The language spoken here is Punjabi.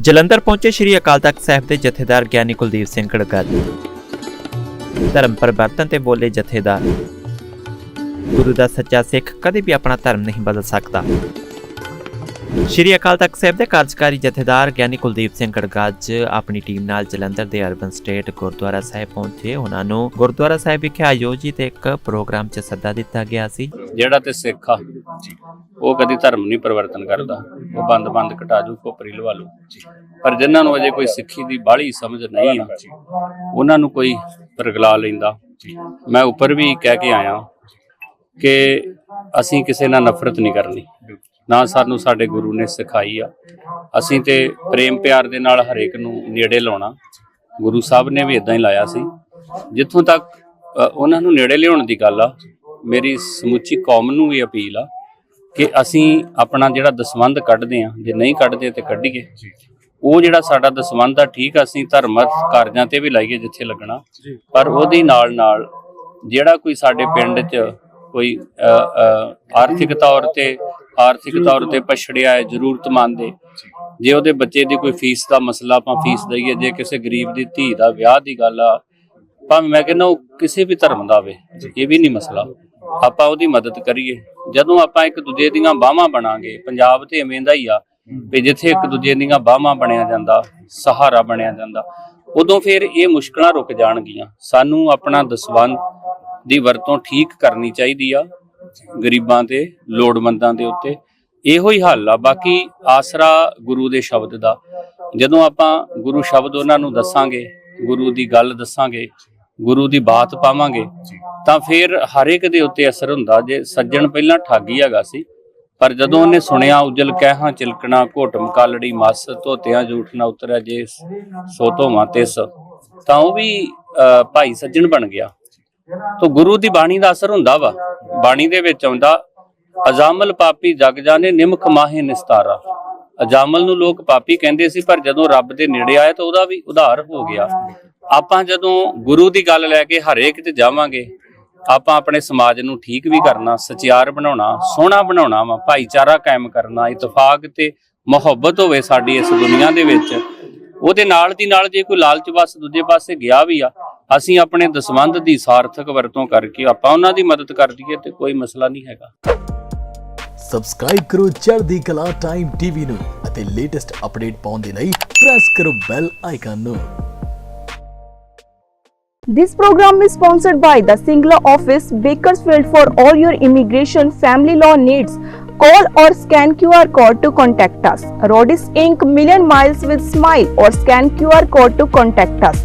ਜਲੰਧਰ ਪਹੁੰਚੇ ਸ੍ਰੀ ਅਕਾਲ ਤਖਤ ਸਾਹਿਬ ਦੇ ਜਥੇਦਾਰ ਗਿਆਨੀ ਕੁਲਦੀਪ ਸਿੰਘ ਕੜਗੜ ਧਰਮ ਪਰਿਵਰਤਨ ਤੇ ਬੋਲੇ ਜਥੇਦਾਰ। ਗੁਰੂ ਦਾ ਸੱਚਾ ਸਿੱਖ ਕਦੇ ਵੀ ਆਪਣਾ ਧਰਮ ਨਹੀਂ ਬਦਲ ਸਕਦਾ। ਸ਼੍ਰੀ ਅਕਾਲ ਤਖਤ ਸਾਹਿਬ ਦੇ ਕਾਰਜਕਾਰੀ ਜਥੇਦਾਰ ਗਿਆਨੀ ਕੁਲਦੀਪ ਸਿੰਘ ਗੜਗੱਜ ਆਪਣੀ ਟੀਮ ਨਾਲ ਜਲੰਧਰ ਦੇ ਅਰਬਨ ਸਟੇਟ ਗੁਰਦੁਆਰਾ ਸਾਹਿਬ ਪਹੁੰਚੇ। ਉਹਨਾਂ ਨੂੰ ਗੁਰਦੁਆਰਾ ਸਾਹਿਬ ਵਿਖੇ ਆਯੋਜਿਤ ਇੱਕ ਪ੍ਰੋਗਰਾਮ 'ਚ ਸੱਦਾ ਦਿੱਤਾ ਗਿਆ ਸੀ। ਜਿਹੜਾ ਤੇ ਸਿੱਖ ਆ, ਉਹ ਕਦੀ ਧਰਮ ਨਹੀਂ ਪਰਿਵਰਤਨ ਕਰਦਾ। ਉਹ ਬੰਦ ਬੰਦ ਕਟਾ ਜੂ ਲਵਾ ਲੂ। ਪਰ ਜਿਨ੍ਹਾਂ ਨੂੰ ਅਜੇ ਕੋਈ ਸਿੱਖੀ ਦੀ ਬਾਹਲੀ ਸਮਝ ਨਹੀਂ ਆ, ਉਹਨਾਂ ਨੂੰ ਕੋਈ ਪਰਗਲਾ ਲੈਂਦਾ। ਮੈਂ ਉੱਪਰ ਵੀ ਕਹਿ ਕੇ ਆਇਆ ਕਿ ਅਸੀਂ ਕਿਸੇ ਨਾਲ ਨਫ਼ਰਤ ਨਹੀਂ ਕਰਨੀ। ਨਾ ਸਾਨੂੰ ਸਾਡੇ ਗੁਰੂ ਨੇ ਸਿਖਾਈ ਆ। ਅਸੀਂ ਤੇ ਪ੍ਰੇਮ ਪਿਆਰ ਦੇ ਨਾਲ ਹਰੇਕ ਨੂੰ ਨੇੜੇ ਲਾਉਣਾ। ਗੁਰੂ ਸਾਹਿਬ ਨੇ ਵੀ ਇਦਾਂ ਹੀ ਲਾਇਆ ਸੀ। ਜਿੱਥੋਂ ਤੱਕ ਉਹਨਾਂ ਨੂੰ ਨੇੜੇ ਲਿਆਉਣ ਦੀ ਗੱਲ ਆ ਮੇਰੀ ਸਮੁੱਚੀ ਕੌਮ ਨੂੰ ਵੀ ਅਪੀਲ ਆ ਕਿ ਅਸੀਂ ਆਪਣਾ ਜਿਹੜਾ ਦਸਵੰਧ ਕੱਢਦੇ ਆ ਜੇ ਨਹੀਂ ਕੱਢਦੇ ਤੇ ਕੱਢੀਏ। ਉਹ ਜਿਹੜਾ ਸਾਡਾ ਦਸਵੰਧ ਆ ਠੀਕ ਆ ਅਸੀਂ ਧਰਮਤ ਕਾਰਜਾਂ ਤੇ ਵੀ ਲਾਈਏ ਜਿੱਥੇ ਲੱਗਣਾ। ਪਰ ਉਹਦੀ ਨਾਲ ਨਾਲ ਜਿਹੜਾ ਕੋਈ ਸਾਡੇ ਪਿੰਡ 'ਚ ਕੋਈ ਆਰਥਿਕ ਤੌਰ ਤੇ ਆਰਥਿਕ ਤੌਰ ਤੇ ਪਛੜਿਆ ਹੈ ਜ਼ਰੂਰਤਮੰਦ ਹੈ। ਜੇ। ਉਹਦੇ ਬੱਚੇ ਦੀ ਕੋਈ ਫੀਸ ਦਾ ਮਸਲਾ ਆਪਾਂ ਫੀਸ ਦਈਏ ਜੇ ਕਿਸੇ ਗਰੀਬ ਦੀ ਧੀ ਦਾ ਵਿਆਹ ਦੀ ਗੱਲ ਆ ਭਾਵੇਂ ਮੈਂ ਕਹਿੰਦਾ ਉਹ ਕਿਸੇ ਵੀ ਧਰਮ ਦਾ ਹੋਵੇ ਇਹ ਵੀ ਨਹੀਂ ਮਸਲਾ। ਆਪਾਂ ਉਹਦੀ ਮਦਦ ਕਰੀਏ। ਜਦੋਂ ਆਪਾਂ ਇੱਕ ਦੂਜੇ ਦੀਆਂ ਬਾਹਾਂ ਬਣਾਂਗੇ ਪੰਜਾਬ ਤੇ ਐਵੇਂ ਦਾ ਹੀ ਆ ਵੀ ਜਿੱਥੇ ਇੱਕ ਦੂਜੇ ਦੀਆਂ ਬਾਹਾਂ ਬਣਿਆ ਜਾਂਦਾ ਸਹਾਰਾ ਬਣਿਆ ਜਾਂਦਾ ਉਦੋਂ ਫਿਰ ਇਹ ਮੁਸ਼ਕਲਾਂ ਰੁਕ ਜਾਣਗੀਆਂ। ਸਾਨੂੰ ਆਪਣਾ ਦਸਵੰਧ ਦੀ ਵਰਤੋਂ ਠੀਕ ਕਰਨੀ ਚਾਹੀਦੀ ਆ। ਗਰੀਬਾਂ ਤੇ ਲੋੜਵੰਦਾਂ ਦੇ ਉੱਤੇ। ਇਹੋ ਹੀ ਹੱਲ ਆ। ਬਾਕੀ ਆਸਰਾ ਗੁਰੂ ਦੇ ਸ਼ਬਦ ਦਾ। ਜਦੋਂ ਆਪਾਂ ਗੁਰੂ ਸ਼ਬਦ ਉਹਨਾਂ ਨੂੰ ਦੱਸਾਂਗੇ ਗੁਰੂ ਦੀ ਗੱਲ ਦੱਸਾਂਗੇ ਗੁਰੂ ਦੀ ਬਾਤ ਪਾਵਾਂਗੇ ਤਾਂ ਫਿਰ ਹਰ ਇੱਕ ਦੇ ਉੱਤੇ ਅਸਰ ਹੁੰਦਾ। ਜੇ ਸੱਜਣ ਪਹਿਲਾਂ ਠਾਗੀ ਹੈਗਾ ਸੀ ਪਰ ਜਦੋਂ ਉਹਨੇ ਸੁਣਿਆ ਉਜਲ ਕਹਿਹਾਂ ਚਿਲਕਣਾ ਘੋਟਮ ਕਾਲੜੀ ਮਸ ਧੋਤਿਆਂ ਜੂਠ ਨਾ ਉਤਰਿਆ ਜੇ ਸੋ ਧੋਵਾਂ ਤਿਸ। ਤਾਂ ਉਹ ਵੀ ਅਹ, ਭਾਈ ਸੱਜਣ ਬਣ ਗਿਆ। ਤੋ ਗੁਰੂ ਦੀ ਬਾਣੀ ਦਾ ਅਸਰ ਹੁੰਦਾ ਵਾ। ਬਾਣੀ ਦੇ ਵਿੱਚ ਆਉਂਦਾ, ਅਜਾਮਲ ਪਾਪੀ ਜਗ ਜਾਣੇ ਨਿਮਕ ਮਾਹੇ ਨਿਸਤਾਰਾ। ਅਜਾਮਲ ਨੂੰ ਲੋਕ ਪਾਪੀ ਕਹਿੰਦੇ ਸੀ, ਪਰ ਜਦੋਂ ਰੱਬ ਦੇ ਨੇੜੇ ਆਏ ਤਾਂ ਉਹਦਾ ਵੀ ਉਧਾਰ ਹੋ ਗਿਆ। ਆਪਾਂ ਜਦੋਂ ਗੁਰੂ ਦੀ ਗੱਲ ਲੈ ਕੇ ਹਰੇਕ ਤੇ ਜਾਵਾਂਗੇ, ਆਪਾਂ ਆਪਣੇ ਸਮਾਜ ਨੂੰ ਠੀਕ ਵੀ ਕਰਨਾ, ਸਚਿਆਰ ਬਣਾਉਣਾ, ਸੋਹਣਾ ਬਣਾਉਣਾ ਵਾ, ਭਾਈਚਾਰਾ ਕਾਇਮ ਕਰਨਾ, ਇਤਫਾਕ ਤੇ ਮੁਹੱਬਤ ਹੋਵੇ ਸਾਡੀ ਇਸ ਦੁਨੀਆ ਦੇ ਵਿੱਚ, ਉਹਦੇ ਨਾਲ ਦੀ ਨਾਲ ਜੇ ਕੋਈ ਲਾਲਚ ਬਸ ਦੂਜੇ ਪਾਸੇ ਗਿਆ ਵੀ ਆ ਅਸੀਂ ਆਪਣੇ ਦਸਵੰਧ ਦੀ ਸਾਰਥਕ ਵਰਤੋਂ ਕਰਕੇ ਆਪਾਂ ਉਹਨਾਂ ਦੀ ਮਦਦ ਕਰ ਦਈਏ ਤੇ ਕੋਈ ਮਸਲਾ ਨਹੀਂ ਹੈਗਾ ਸਬਸਕ੍ਰਾਈਬ ਕਰੋ ਚੜ੍ਹਦੀ ਕਲਾ ਟਾਈਮ ਟੀਵੀ ਨੂੰ ਅਤੇ ਲੇਟੈਸਟ ਅਪਡੇਟ ਪਾਉਣ ਦੇ ਲਈ ਪ੍ਰੈਸ ਕਰੋ ਬੈਲ ਆਈਕਨ ਨੂੰ This program is sponsored by the Singla office, Bakersfield for all your immigration family law needs. Call or scan QR code to contact us. Rodis Inc. Million Miles with Smile or scan QR code to contact us.